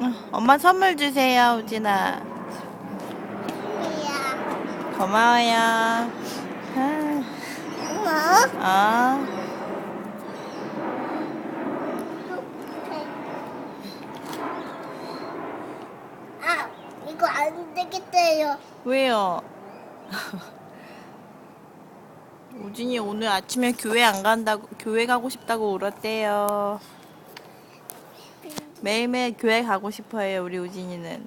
어, 엄마 선물 주세요, 우진아. 고마워요. 아, 뭐? 아, 아, 이거 안 되겠대요. 왜요? 우진이 오늘 아침에 교회 안 간다고, 교회 가고 싶다고 울었대요. 매일매일 교회 가고 싶어요, 우리 우진이는.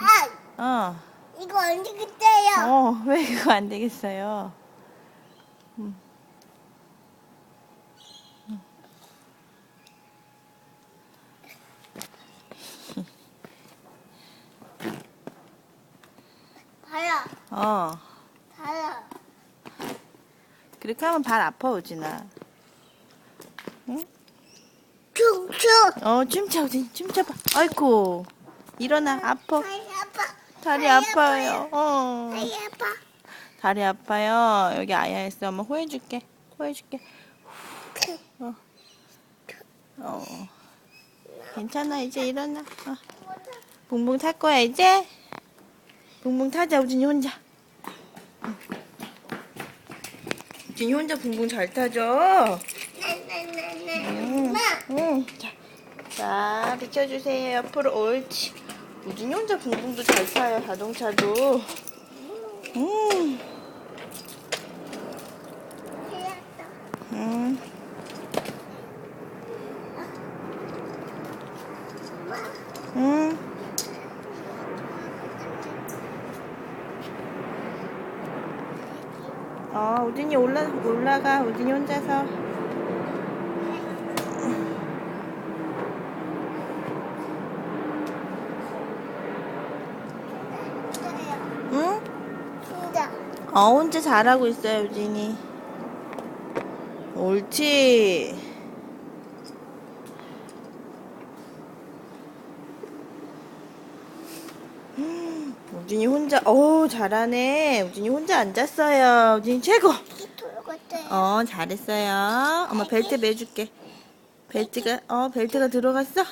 아, 어, 이거 안 되겠대요. 어, 왜 그거 안 되겠어요? 봐요, 어, 봐요. 그렇게 하면 발 아파, 우진아. 춤추. 어, 춤춰, 우진이 춤춰봐. 아이고, 일어나, 아파. 다리 아파. 다리 아파요. 어. 다리 아파. 다리 아파요. 여기 아야했어. 엄마 호해줄게. 호해줄게. 어. 어. 괜찮아. 이제 일어나. 어. 붕붕 탈 거야, 이제? 붕붕 타자, 우진이 혼자. 응. 우진이 혼자 붕붕 잘 타죠? 자, 자, 비켜주세요. 옆으로 옳지. 우진이 혼자 붕붕도 잘 타요, 자동차도. 음. 음. 음. 어, 우진이 올라, 올라가. 우진이 혼자서. 응? 진짜. 어, 혼자 잘하고 있어요, 우진이. 옳지. 음, 우진이 혼자, 어 잘하네. 우진이 혼자 앉았어요. 우진이 최고. 어, 잘했어요. 엄마 벨트 매줄게. 벨트가, 어, 벨트가 들어갔어?